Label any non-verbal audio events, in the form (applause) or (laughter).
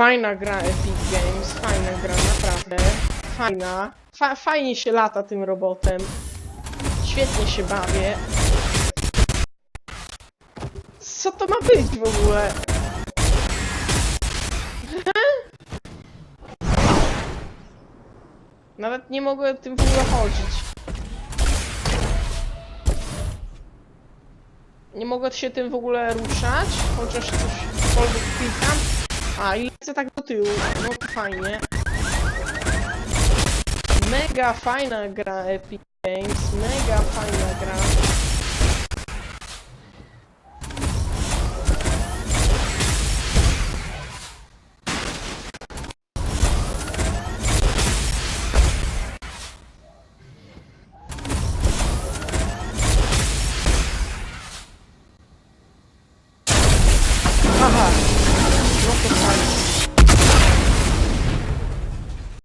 Fajna gra Epic Games, fajna gra, naprawdę. Fajna. Fa fajnie się lata tym robotem. Świetnie się bawię. Co to ma być w ogóle? (laughs) Nawet nie mogę tym w ogóle chodzić. Nie mogę się tym w ogóle ruszać, chociaż cośkolwiek klikam. A, i lecę tak do tyłu. No to. Mega fajna gra Epic Games, mega fajna gra. Aha, no to fajnie.